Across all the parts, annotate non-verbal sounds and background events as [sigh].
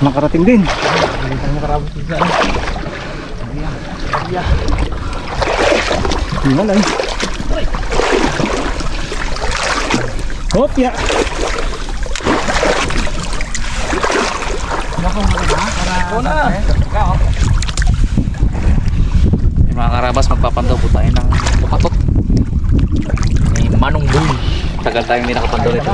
Nakarating din. Yun na lang. Hopya. Yung mga karabas magpapandaw po tayo ng pumatot. May manong boy. Tagal tayong hindi nakapandaw nito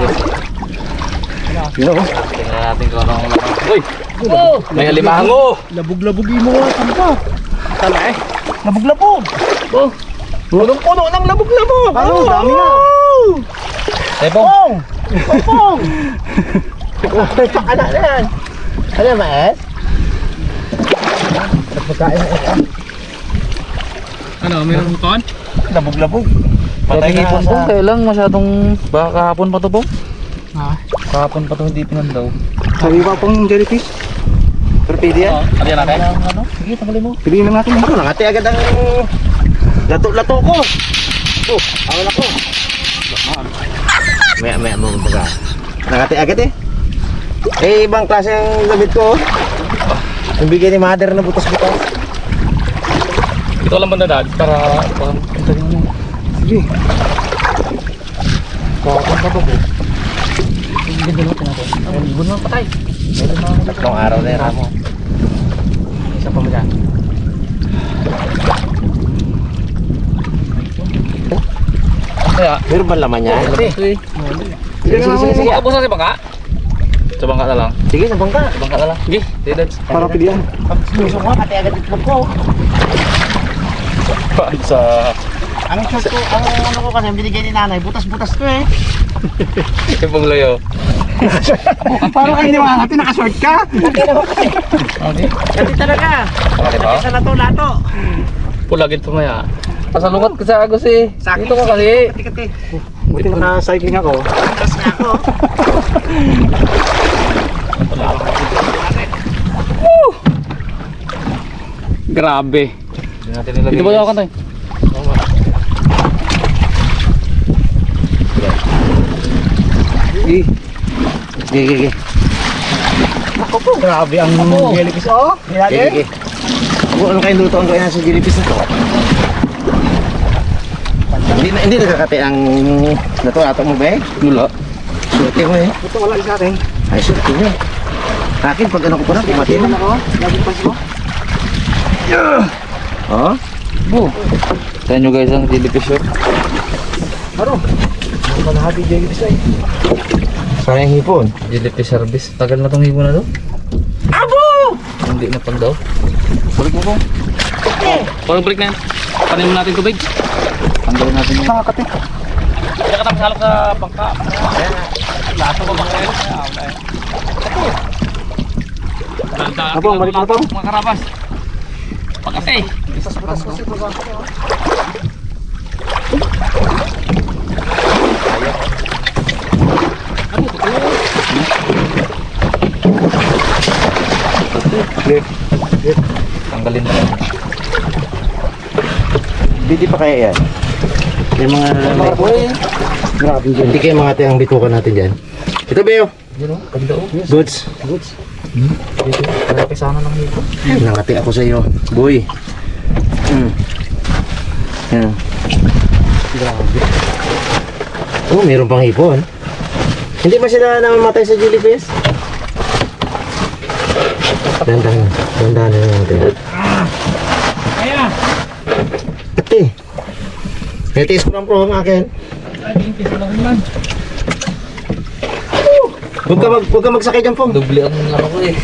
guys. Yun o. Tingnan natin kung anong laman. Uy! Oh! May alimango! Labog-labogin mo nga. Saan ka? Tala eh. Labog-labog. Oh! Punong-puno ng labog-labog. Ano? Dami na. Tepo! Pong! Ano na yan? Ano ba eh? Ano, mayroon hukon? Labog-labog. Patay na ipon sa- po. Kaya lang masyadong... Baka kahapon pa to po? Ha? Kahapon pa to hindi pinandaw. Sabi pa pong jellyfish. Pero pwede yan. Oo. Yan natin? Ano? Sige, tanggalin mo. Piliin na natin. Ako, nakati agad ang lato-lato ko. Oh, awal ako. Maya, maya mo baga. Nakati agad eh. Eh, ibang klase ang gamit ko. oh. Yung bigay ni mother na butas-butas. Ito lang bandadad para... para Sige. Kahapon pa po. Ganda natin. Ang ibon lang patay. Meron mga Tatlong araw na yan, Ramo. Isa pa mo dyan. Kaya, Meron ba laman niya? Sige, Sige, sige, sige, na si bangka. Sa bangka na lang. Sige, sa bangka. Sa bangka na lang. Sige, sige Dads. Para pilihan. Sinusok mo, kati agad itlog ko. Sa... Ang short ko, ang ano ko kasi, binigay ni nanay, butas-butas to eh. Ibang layo. Parang kayo ni mga natin nakashort ka. Kasi talaga. Bakit ba? Sa lato-lato. Pulagin pa maya. Pasalungat ka sa agos eh. Sakit. Dito ka kasi. Kati-kati. Buti naka-cycling ako. Butas nga ako. Grabe. Dito ba yung kantoy? Sige. Sige, sige. Ako po. Grabe ang jellyfish. Oh, nilagay. sige. Kung ano kayong lutoan ko yan sa jellyfish na to. Hindi na hindi nakakati ang lato-lato mo ba eh? Wala. Swerte mo eh. Ito wala sa atin. Ay, swerte mo. Akin, pag ano ko pa na, Tingnan na. ako. Lagi pa mo. Oh? Bu. Tayo nyo guys ang jellyfish oh. Ano? Ang kalahati jellyfish ay. Sayang hipon. Jellyfish service. Tagal na tong hibo na to. Abo! Hindi na pang daw. Balik mo po. Okay. Parang balik na yan. Panin mo natin tubig. Tanggalin natin yung... Nakakati. Hindi ka tapos halok sa bangka. Lato ko bangka yun. Abong, balik na to. Mga karabas. Pagkasi. Flip. Tanggalin na yan. Hindi pa kaya yan. Yung mga... Grabe yung Hindi kayo mga tiyang bitukan natin dyan. Ito ba yun? O. Ganda o. Goods. Goods. Dito. Malaki sana ng hibo. Nangati ako sa iyo. Boy. Mm. Yan. Grabe. Oh, meron pang hipon. Hindi ba sila namamatay sa jellyfish? Dandan. Dandan na natin. Kaya. Ate. Netiis ko ng pro ang akin. Huwag ka, mag, huwag ka magsakay dyan, Pong. Doble ang ano ko eh.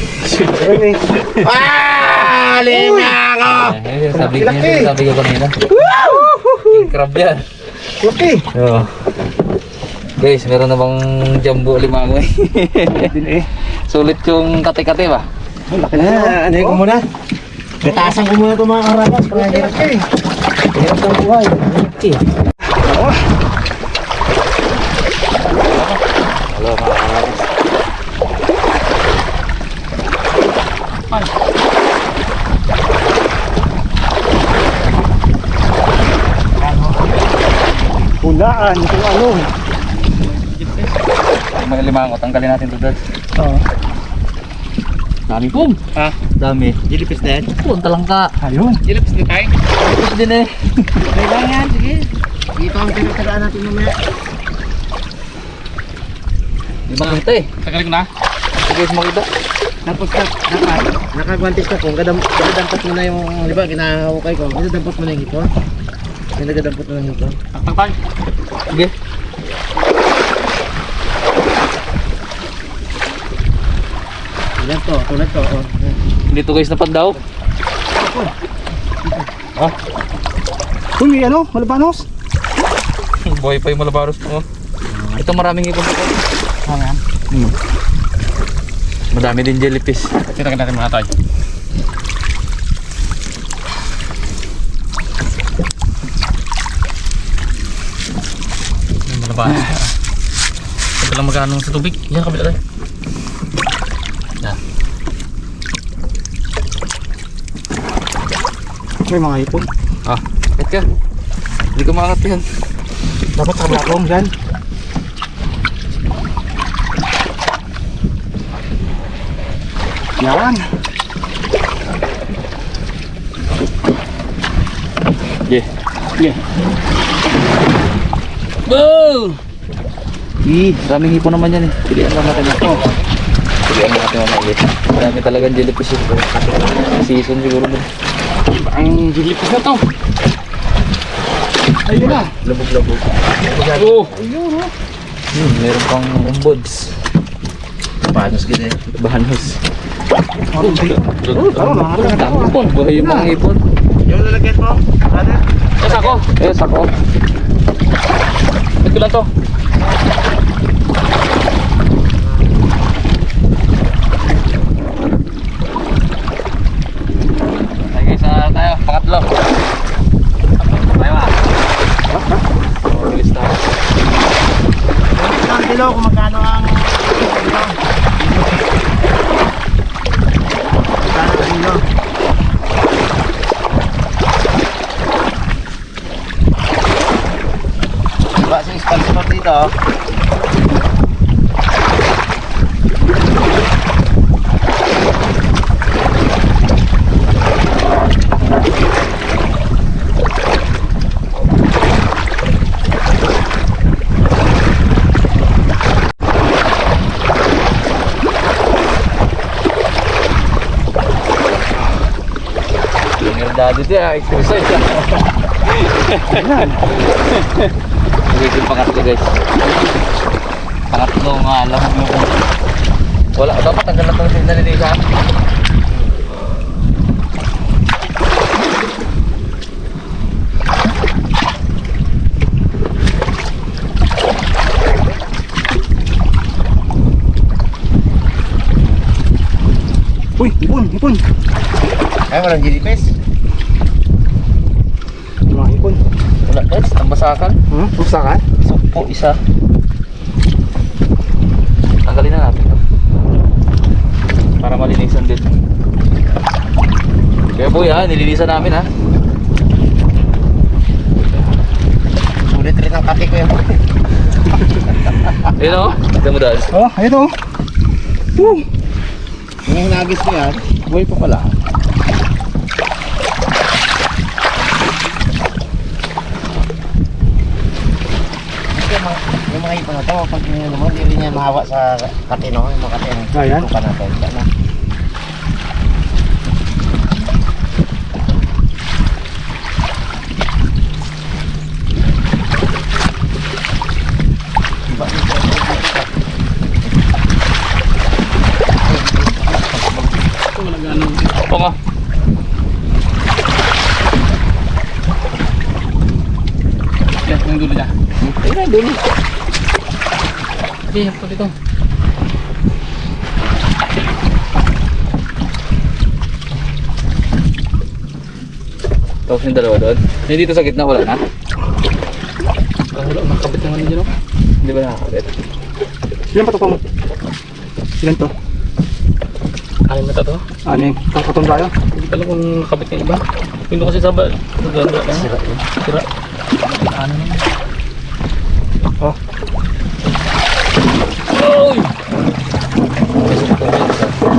Eh. Ah! Lima ako! Eh, sabi Laki. yun, sabi ko kanina. King crab yan. Oo. Guys, meron na bang jumbo limango eh. Din eh. Sulit yung kate-kate ba? Ang laki na. Ah, ano ko muna. Gatasan ko muna ito mga karapat. Hirap ka eh. buhay. Oh. Hello mga karapat. Ay. hulaan kung ano. May limango, tanggalin natin ito, Dad. Oo. Dami pum. Ha? Dami. Jilipis na yan. Punta lang ka. Ayun. Jilips din tayo. Jilips din eh. Okay lang yan, sige. Dito ang pinagtagaan natin mamaya. Di ba kita eh? Tagalin ko na. Sige guys makita. Tapos na, naka, nakagwantis ka kung gadam, gadadampot mo na yung, di ba, kinahukay ko, gadadampot mo na yung ipon. Kinagadampot mo na yung ipon. Taktak tayo. Sige. Yan to, tulad to. Oh. Dito guys napad daw. Uy, may ano? Malabanos? [laughs] Boy pa yung malabaros ko. Ito maraming ipon dito. Ah, yan. Hmm. Madami din jellyfish. Kita ka natin mga tayo. Yung malabaros. Ito lang magkano sa tubig. Yan kabila tayo. May mga ipon. Ah, kahit ka. Hindi ka maangat yan. Dapat sa blackroom dyan. Yan. Yeah. Yeah. Go! Ih, daming hipon naman yan eh. Pilihan lang natin ito. Pilihan natin ulit. Marami talagang jellyfish. Season siguro din. Ang jellyfish na to. Ayun na. Labog-labog. Oh! Hmm, meron pang umbods. Panos gina eh. Bahanos. Oh, taro na. Dami hipon. Buhay yung mga hipon. Yung lalagyan mo, brother? Yes, ako. Yes, ako. Ito lang to. Tayo guys, ah, tayo. Pangatlo. Tayo ah. Release tayo. Ang kilo kung magkano ang kilo. Magkano ang kilo? Diba si sponsor dito? oh. Dia, exercise ah. Okay, yung pangatlo guys. Pangatlo nga, lamog mo kung wala, dapat ang ganda ng nalilisa. Uy, ipon, ipon. Ay, walang jellyfish. Ipon. Wala guys, ang basakan. Hmm? Pusakan? Sumpo, isa. Tanggalin na natin. to. Para malinisan din. Kaya boy ha, nilinisan namin ha. Sulit rin ang kaki ko yan. Ayun o, tignan mo dahil. Oh, ayun oh. Woo! Yung hinagis ko yan, buhay pa pala. Yung ipon na to, pag mo, hindi rin yan mahawa sa katino, yung mga katino. Ayan. Ito pa natin. Sana. Opo nga. Yan, yung dulo niya. Ayun na, dulo. Okay, ako dito. Tapos yung dalawa doon. Yung dito sa gitna, wala na? Ah, wala, nakakabit naman yun, no? Hindi ba nakakabit? Ilan pa to pang? Ilan to? Anim na to? Yung kakatong tayo? Hindi ko alam kung nakabit yung iba. Yung kasi sa ba, nagagawa na. Sira. Sira. Ano naman?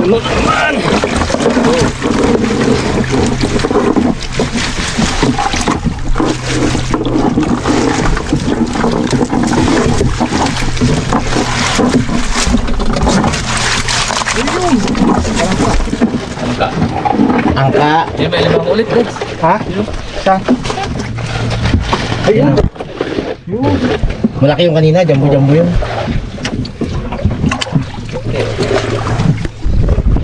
Puno naman! Angka. Angka. Yan ba, ilang ulit, Brad? Ha? Saan? Ayun. Yun. Malaki yung kanina, jambo-jambo yun.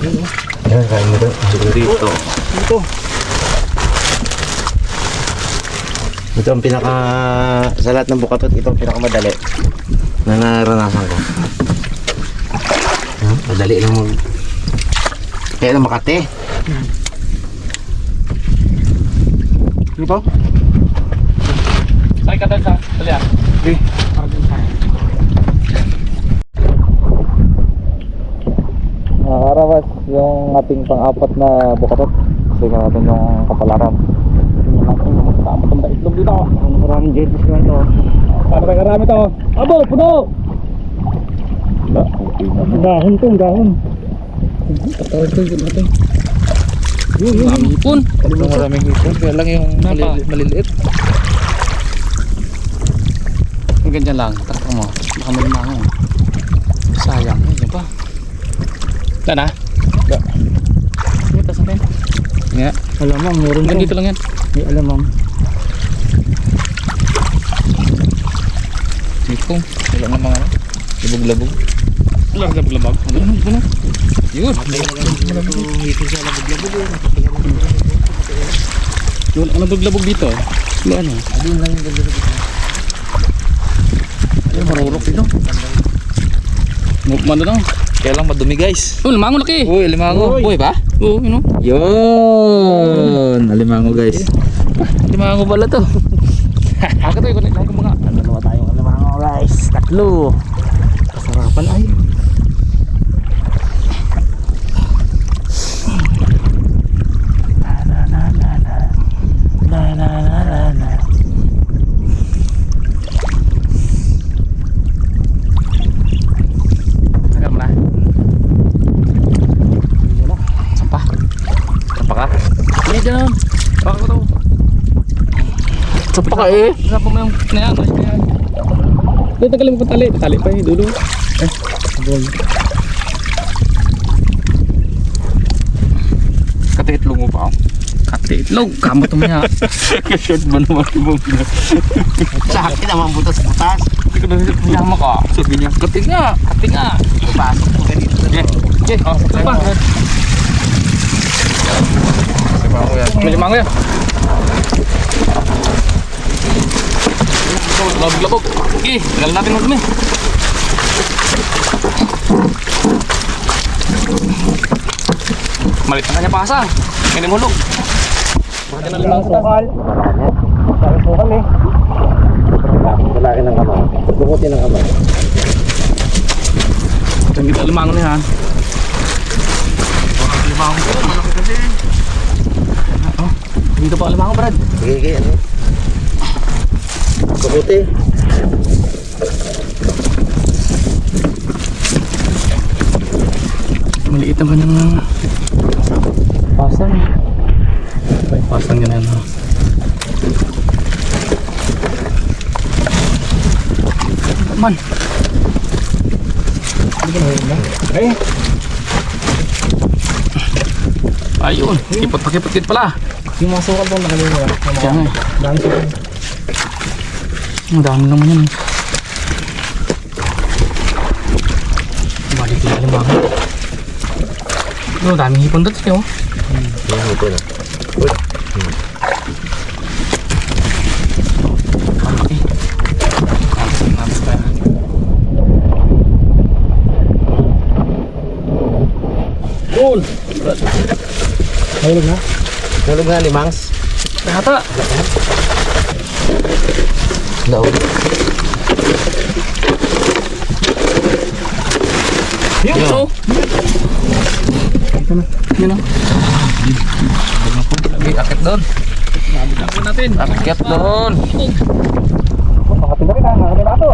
Yan, kain mo doon. Dito. Ito. Ito ang pinaka... Sa lahat ng bukatot, ito ang pinakamadali na naranasan ko. Ha? Madali lang mag... Kaya lang makate. Ito? Saan ka tayo sa tali ah? Okay. Nakakarawas yung ating pang-apat na bukatot. Tingnan natin yung kapalaran. Tingnan natin kung magkakama itong itlog dito. Ang maraming jellyfish na ito. Para tayo karami to. Abo, puno! Ang dahon to, ang dahon. Patawad ko yung natin. Yun, yun. Maraming hipon. Yung maraming hipon. Kaya lang yung maliliit. Yung ganyan lang. Taka mo. Baka may lumango. Sayang. Yan pa. Ito na? Da. Ito sa atin. Nga. Alamang, meron Hanggang to. dito lang yan. May alamang. Hipong. Wala na mga labog-labog. Wala na labog-labog. Ano? Ano? Ano? Yun. Wala na labog-labog dito. Wala ano. Ayun lang yung ganda Ay, marurok dito. Mano lang. Kaya lang madumi guys. Oh, limango laki. Uy, limango. Uy, ba? Oo, yun o. Yun! Alimango guys. Limango pala to. Ako to, ikon lang mga. Dalawa tayong alimango guys. Tatlo. Kasarapan ay. Na na na na na. Na na na na na. Tagal mo na. Sampa. Sampa ka? Hindi, dyan. Baka ko to. Sampa ka eh. Sampa mo yung nayan. nayan. Doon, tagalin mo pa tali. Tali pa eh, dulo. Eh, bol. Katiitlog mo pa ako. Katiitlog? Kamot mo niya. [laughs] Short ba naman mo? [laughs] Sa akin naman butas-butas. Hindi na pinama ka. Sabi niya. Kati nga. Kati nga. Pasok mo ganito. Okay. Okay. Oh, sampa. Alimango yan. May limango yan. Labog-labog. Okay, tagal natin mag-dumi. Malit na kanya pasa. Kaya hulog. Bakit na limango sa Sukal. Sabi sukal eh. Lalaki ng kamay. Bukutin ng kamay. Kung kita limango na yan. Limango ko. Malaki kasi. Oh, dito pa limango, Brad. Sige, sige, ano? Bukuti. Maliit naman yung pasang. Ay, pasang yan. oh. Man. Eh, Ayun, kipot pa kipot kit pala. yung mga sukal po nakalimutan. Kaya nga eh. Dami sukal. Ang dami naman yan. Balik na limango. No, daming hipon dito oh. Yung hipon ah. Ang laki. Kalas ng natas kaya. Yun. Nahulog na? Tulog na limangs. Nata. Daw. Yun, so. Ito na. Yun o. Sabi, akit doon. Sabi natin. Akit doon. Pakatin na rin ha. Nakakita na ito.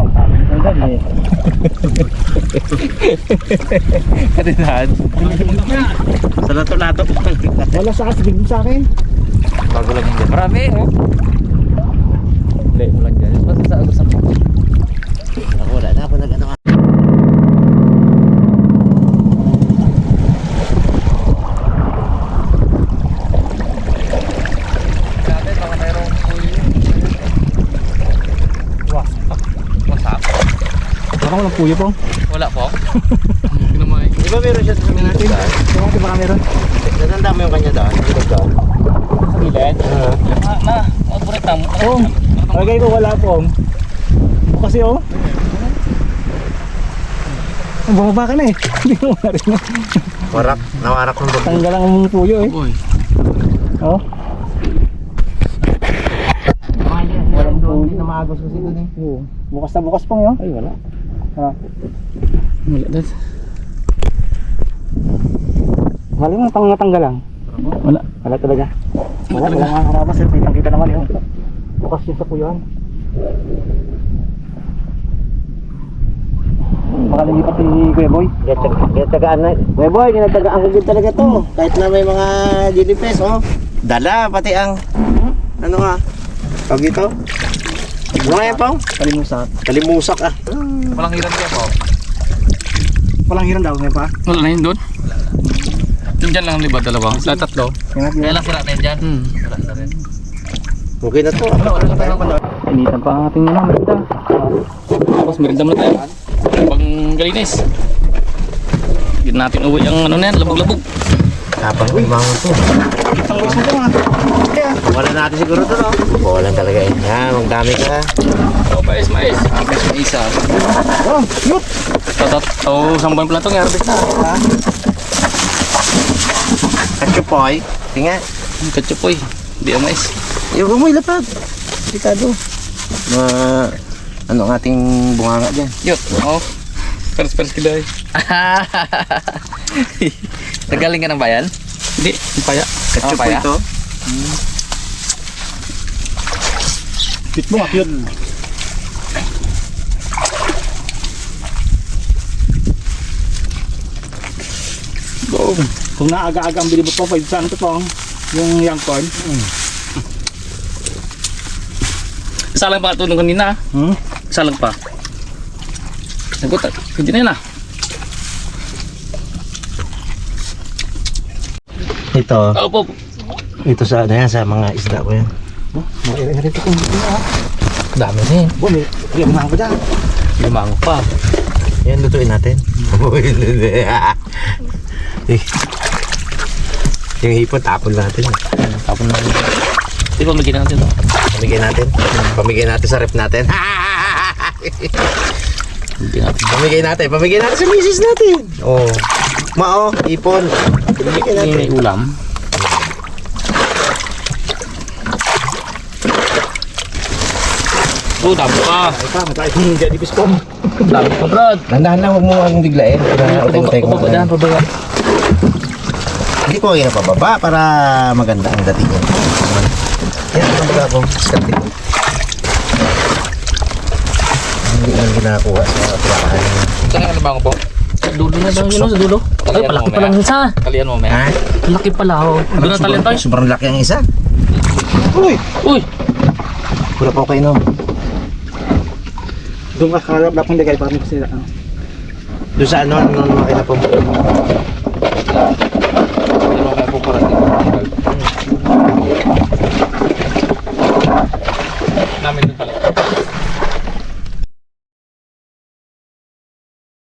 Katinahan. Sa lato-lato. Wala sa. Bigyan sa akin. Bago lang yung Marami, oh. Hindi mo lang dyan. Basta sa agos ang Ako wala na ako nag-ano. Dati, baka mayroong puyo. Wasak. Wasak? Baka walang puyo po. Wala po. [laughs] Di ba meron siya sa kanya natin? Kaya baka meron. Natanda mo yung kanya daan. Sa gilid. Na, na. Maburit na. Oh. Lagay ko wala po. Kasi oh. Bumaba ka na eh. [laughs] Hindi mo marin na. Warak. Nawarak ng bago. Tanggal ang puyo eh. Oh. Walang doon. Hindi na maagos kasi doon eh. Oo. Bukas na bukas pong yun. Ay wala. Ha. Wala dad. Mali mo pang natanggal lang. Wala. Wala talaga. Wala, wala nga harabas eh. Kitang kita naman yun. Bukas yun sa puyon. Baka nilipat si Kuya Boy. Ginatagaan na. May boy, ginatagaan ko din talaga to. Kahit na may mga jellyfish, oh. Dala, pati ang, ano nga, tawag dito? Ano yan, Pong? Kalimusak. Kalimusak, ah. Walang hiram kaya po. Walang hiram daw, may pa. Wala na yun doon. Yung dyan lang liba dalawa. Sa tatlo. Kaya lang sira na yun dyan. Hmm. Wala na rin. Okay na to. Wala, wala na tayo. Initan pa ang ating ano, merda. Tapos merinda muna tayo. Pang galinis. Hindi natin uwi ang ano na yan, labog-labog. Tapang umangon to. Isang boys mo to ha. Kaya. Wala natin siguro to, no? Wala talaga eh. Yan, magdami ka. Oh, mais, mais. Mais na isa. Oh, yut. Tatat, oh, isang buwan pala ito, ngarbit na. Ha? Kachupoy. Tinga. Kachupoy. Hindi ang mais. Yung gumoy lapad. Delikado. Mga, ano ang ating bunganga dyan. Yut, oh. Pers-pers kita eh. Nagaling ka ng bayan? Hindi, paya. Kachupoy paya? to. Bit mo, yun. Boom. Kung naaga-aga ang bilibot po, 5 saan ito pong yung young corn. Isa lang pa tulong kanina. Hmm? Isa lang pa. Nagot, hindi na yun ah. Ito. Opo. Ito sa ano yan, sa mga isda ko yan. Mga ere-ere ito kung dito ah. Dami. Bo, may kaya mga ko dyan. Limango pa. Yan, lutuin natin. [laughs] Eh, Yung hipon, tapon natin. Tapon na rin. Di ba magiging natin ito? Pamigay natin. Pamigay natin sa rep natin. [laughs] Hindi natin. Pamigay natin. Pamigay natin sa misis natin. Oh. Mao, ipon. Pamigay Hindi natin. may ulam. Oh, dami pa. Ay pa, matay kong jadi bispong. Dami pa, Brad. Nandahan lang, huwag mo ang biglain. Uteng-uteng mo. Pababa dyan, pababa. Hindi ko kaya pababa para maganda ang dating niya. Yan, ang baga ko. Skarte ko. Hindi lang ginakuha sa tirahan. Saan ang alimango po? Sa dulo na daw yun, sa dulo. Ay, palaki pa lang isa. Kalian mo, may. Ha? Laki pala, oh. Doon na talent tayo. Sobrang laki ang isa. Uy! Uy! Pura po kayo no. Doon ka kalap lang kung ligay may kasi ano. Doon sa ano, ano, ano, ano, ano,